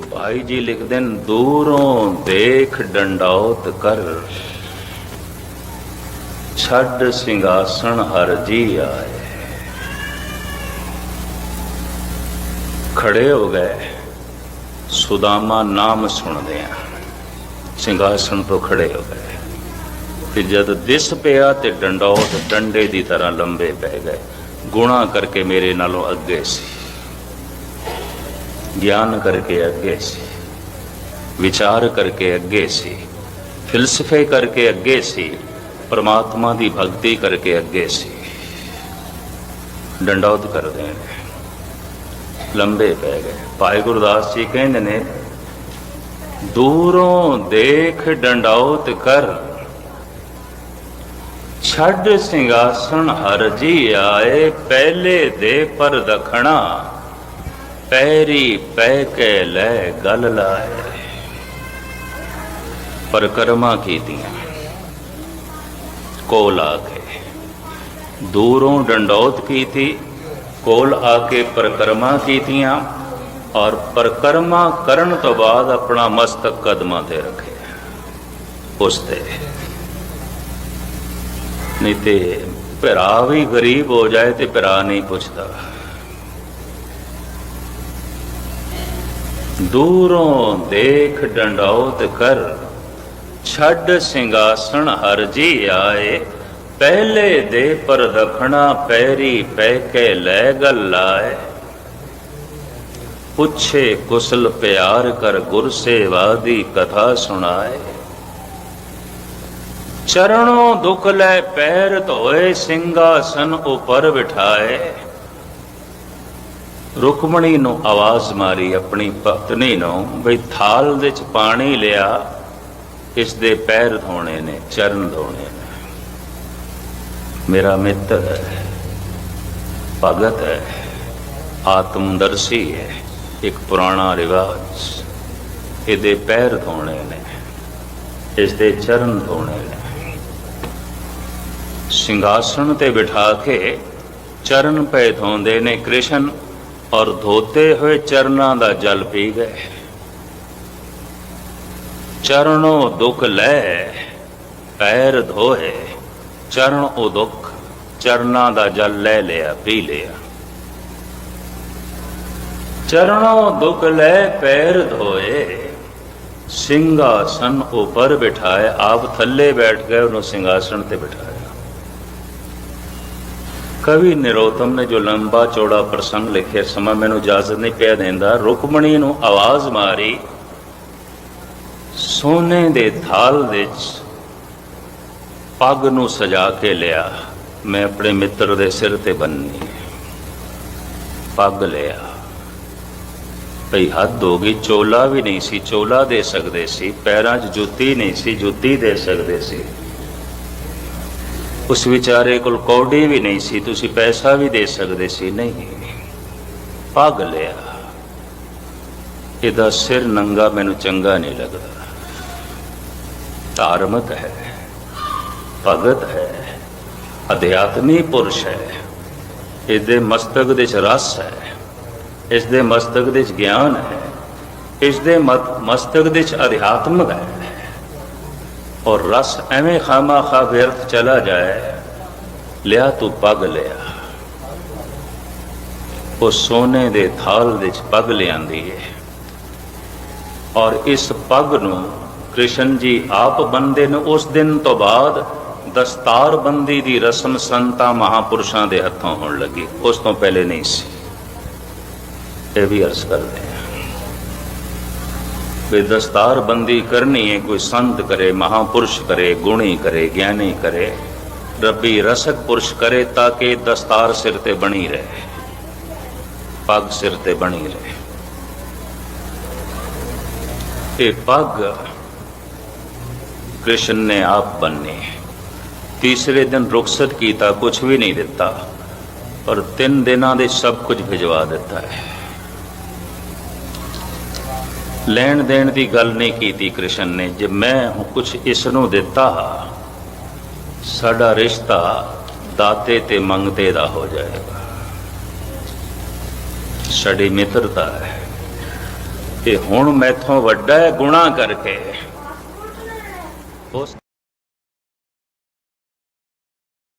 ਭਾਈ ਜੀ ਲਿਖਦੇ ਨੇ, ਦੂਰੋਂ ਦੇਖ ਡੰਡੌਤ ਕਰ। ਛੱਡ ਸਿੰਘਾਸਣ ਹਰ ਜੀ ਆਏ। ਖੜੇ ਹੋ ਗਏ। ਸੁਦਾਮਾ ਨਾਮ ਸੁਣਦੇ ਆ। ਸਿੰਘਾਸਣ ਤੋਂ ਖੜੇ ਹੋ ਗਏ। ਫਿਰ ਜਦ ਦਿਸ ਪਿਆ ਤੇ ਡੰਡੌਤ ਡੰਡੇ ਦੀ ਤਰ੍ਹਾਂ ਲੰਬੇ ਪੈ ਗਏ। ਗੁਣਾ ਕਰਕੇ ਮੇਰੇ ਨਾਲੋਂ ਅੱਗੇ ਸੀ। ਗਿਆਨ ਕਰਕੇ ਅੱਗੇ ਸੀ, ਵਿਚਾਰ ਕਰਕੇ ਅੱਗੇ ਸੀ, ਫਿਲਸਫੇ ਕਰਕੇ ਅੱਗੇ ਸੀ, ਪਰਮਾਤਮਾ ਦੀ ਭਗਤੀ ਕਰਕੇ ਅੱਗੇ ਸੀ। ਡੰਡੌਤ ਕਰ ਦੇਣ ਲੰਬੇ ਪੈ ਗਏ। ਭਾਈ ਗੁਰਦਾਸ ਜੀ ਕਹਿੰਦੇ ਨੇ, ਦੂਰੋਂ ਦੇਖ ਡੰਡੌਤ ਕਰ, ਛੱਡ ਸਿੰਘਾਸਣ ਹਰ ਜੀ ਆਏ, ਪਹਿਲੇ ਦੇ ਪਰ ਦਖਣਾ। ਪੈਰੀ ਪੈ ਕੇ ਲੈ ਗੱਲ ਲਾਏ। ਪਰਕਰਮਾ ਕੀਤੀਆਂ। ਕੋਲ ਆ ਕੇ। ਦੂਰੋਂ ਡੰਡੌਤ ਕੀਤੀ। ਕੋਲ ਆ ਕੇ ਪਰਕਰਮਾ ਕੀਤੀਆਂ ਔਰ ਪਰਕਰਮਾ ਕਰਨ ਤੋਂ ਬਾਅਦ ਆਪਣਾ ਮਸਤਕ ਕਦਮਾਂ ਤੇ ਰੱਖੇ। ਉਸ ਤੇ। ਨਹੀਂ ਤੇ ਭਰਾ ਵੀ ਗਰੀਬ ਹੋ ਜਾਏ ਤੇ ਭਰਾ ਨਹੀਂ ਪੁੱਛਦਾ। ਦੂਰੋਂ ਦੇਖ ਡੰਡੌਤ ਕਰ, ਛੱਡ ਸਿੰਘਾਸਣ ਹਰ ਜੀ ਆਏ। ਪਹਿਲੇ ਦੇ ਪਰ ਦਖਣਾ ਪੈਰੀ ਪੈ ਕੇ ਲੈ ਗਲ ਲਾਏ। ਪੁੱਛੇ ਕੁਸਲ ਪਿਆਰ ਕਰ ਗੁਰ ਸੇਵਾ ਦੀ ਕਥਾ ਸੁਣਾਏ। ਚਰਣੋਂ ਦੁਖ ਲੈ ਪੈਰ ਧੋਏ, ਸਿੰਘਾਸਨ ਉਪਰ ਬਿਠਾਏ। ਰੁਕਮਣੀ ਨੂੰ ਆਵਾਜ਼ ਮਾਰੀ ਆਪਣੀ ਪਤਨੀ ਨੂੰ, ਬਈ ਥਾਲ ਵਿੱਚ ਪਾਣੀ ਲਿਆ ਇਸ ਦੇ ਪੈਰ ਧੋਣੇ ਨੇ, ਚਰਨ ਧੋਣੇ ਨੇ। ਮੇਰਾ ਮਿੱਤਰ ਹੈ, ਭਗਤ ਹੈ, ਆਤਮਦਰਸ਼ੀ ਹੈ, ਇੱਕ ਪੁਰਾਣਾ ਰਿਵਾਜ। ਇਹਦੇ ਪੈਰ ਧੋਣੇ ਨੇ ਇਸ ਦੇ ਚਰਨ ਧੋਣੇ ਨੇ। ਸਿੰਘਾਸਣ ਤੇ ਬਿਠਾ ਕੇ ਚਰਨ ਪੈ ਧੋਂਦੇ ਨੇ ਕ੍ਰਿਸ਼ਨ। ਔਰ ਧੋਤੇ ਹੋਏ ਚਰਨਾਂ ਦਾ ਜਲ ਪੀ ਗਏ। ਚਰਨੋਂ ਦੁਖ ਲੈ, ਪੈਰ ਧੋਏ। ਚਰਨ ਉਹ ਦੁਖ, ਚਰਨਾਂ ਦਾ ਜਲ ਲੈ ਲਿਆ, ਪੀ ਲਿਆ। ਚਰਨੋਂ ਦੁਖ ਲੈ, ਪੈਰ ਧੋਏ। ਸਿੰਘਾਸਨ ਉਪਰ ਬਿਠਾਏ, ਆਪ ਥੱਲੇ ਬੈਠ ਗਏ ਉਹਨੂੰ ਸਿੰਘਾਸਨ ਤੇ ਬਿਠਾਇਆ। ਕਵੀ ਨਿਰੋਤਮ ਨੇ ਜੋ ਲੰਬਾ ਚੌੜਾ ਪ੍ਰਸੰਗ ਲਿਖਿਆ ਸਮਾਂ ਮੈਨੂੰ ਇਜਾਜ਼ਤ ਨਹੀਂ ਪਿਆ ਦਿੰਦਾ, ਰੁਕਮਣੀ ਨੂੰ ਆਵਾਜ਼ ਮਾਰੀ, ਸੋਨੇ ਦੇ ਥਾਲ ਵਿੱਚ ਪੱਗ ਨੂੰ ਸਜਾ ਕੇ ਲਿਆ, ਮੈਂ ਆਪਣੇ ਮਿੱਤਰ ਦੇ ਸਿਰ ਤੇ ਬੰਨੀ, ਪੱਗ ਲਿਆ। ਭਈ ਹੱਦ ਹੋ ਗਈ, ਚੋਲਾ ਵੀ ਨਹੀਂ ਸੀ, ਚੋਲਾ ਦੇ ਸਕਦੇ ਸੀ, ਪੈਰਾਂ 'ਚ ਜੁੱਤੀ ਨਹੀਂ ਸੀ, ਜੁੱਤੀ ਦੇ ਸਕਦੇ ਸੀ। ਉਸ ਵਿਚਾਰੇ ਕੋਲ ਕੌਡੀ ਵੀ ਨਹੀਂ ਸੀ, ਤੁਸੀਂ ਪੈਸਾ ਵੀ ਦੇ ਸਕਦੇ ਸੀ, ਨਹੀਂ। ਪੱਗ ਲਿਆ ਇਹਦਾ ਸਿਰ ਨੰਗਾ ਮੈਨੂੰ ਚੰਗਾ ਨਹੀਂ ਲੱਗਦਾ। ਧਾਰਮਿਕ ਹੈ, ਭਗਤ ਹੈ, ਅਧਿਆਤਮੀ ਪੁਰਸ਼ ਹੈ। ਇਹਦੇ ਮਸਤਕ ਦੇ ਚ ਰਸ ਹੈ ਇਸ ਦੇ ਮਸਤਕ ਦੇ ਚ ਗਿਆਨ ਹੈ ਇਸ ਦੇ ਮਸਤਕ ਦੇ ਚ ਅਧਿਆਤਮਕ ਹੈ। ਔਰ ਰਸ ਐਵੇਂ ਖਾਮਾ ਖਾ ਵਿਅਰਥ ਚਲਾ ਜਾਏ, ਲਿਆ ਤੂੰ ਪੱਗ ਲਿਆ। ਉਹ ਸੋਨੇ ਦੇ ਥਾਲ ਵਿੱਚ ਪੱਗ ਲਿਆਂਦੀ ਹੈ ਔਰ ਇਸ ਪੱਗ ਨੂੰ ਕ੍ਰਿਸ਼ਨ ਜੀ ਆਪ ਬੰਦੇ ਨੇ ਉਸ ਦਿਨ ਤੋਂ ਬਾਅਦ ਦਸਤਾਰ ਬੰਦੀ ਦੀ ਰਸਮ ਸੰਤਾਂ ਮਹਾਪੁਰਸ਼ਾਂ ਦੇ ਹੱਥੋਂ ਹੋਣ ਲੱਗੀ। ਉਸ ਤੋਂ ਪਹਿਲੇ ਨਹੀਂ ਸੀ। ਇਹ ਵੀ ਅਰਜ਼ ਕਰਦੇ ਹਾਂ ਵੀ ਦਸਤਾਰ ਬੰਦੀ ਕਰਨੀ ਹੈ, ਕੋਈ ਸੰਤ ਕਰੇ, ਮਹਾਪੁਰਸ਼ ਕਰੇ, ਗੁਣੀ ਕਰੇ, ਗਿਆਨੀ ਕਰੇ, ਰੱਬੀ ਰਸਕ ਪੁਰਸ਼ ਕਰੇ ਤਾਂ ਕਿ ਦਸਤਾਰ ਸਿਰ ਤੇ ਬਣੀ ਰਹੇ, ਪੱਗ ਸਿਰ ਤੇ ਬਣੀ ਰਹੇ। ਇਹ ਪੱਗ ਕ੍ਰਿਸ਼ਨ ਨੇ ਆਪ ਬੰਨੀ। ਤੀਸਰੇ ਦਿਨ ਰੁਖਸਤ ਕੀਤਾ ਕੁਝ ਵੀ ਨਹੀਂ ਦਿੱਤਾ, ਪਰ ਤਿੰਨ ਦਿਨਾਂ ਦੇ ਸਭ ਕੁਝ ਭਿਜਵਾ ਦਿੱਤਾ ਹੈ। ਲੈਣ ਦੇਣ ਦੀ ਗੱਲ ਨਹੀਂ ਕੀਤੀ ਕ੍ਰਿਸ਼ਨ ਨੇ, ਜੇ ਮੈਂ ਕੁਝ ਇਸ ਨੂੰ ਦਿੱਤਾ, ਸਾਡਾ ਰਿਸ਼ਤਾ ਦਾਤੇ ਤੇ ਮੰਗਤੇ ਦਾ ਹੋ ਜਾਏਗਾ। ਸਾਡੀ ਮਿੱਤਰਤਾ ਹੈ। ਇਹ ਹੁਣ ਮੈਥੋਂ ਵੱਡਾ ਹੈ ਗੁਨਾਹ ਕਰਕੇ।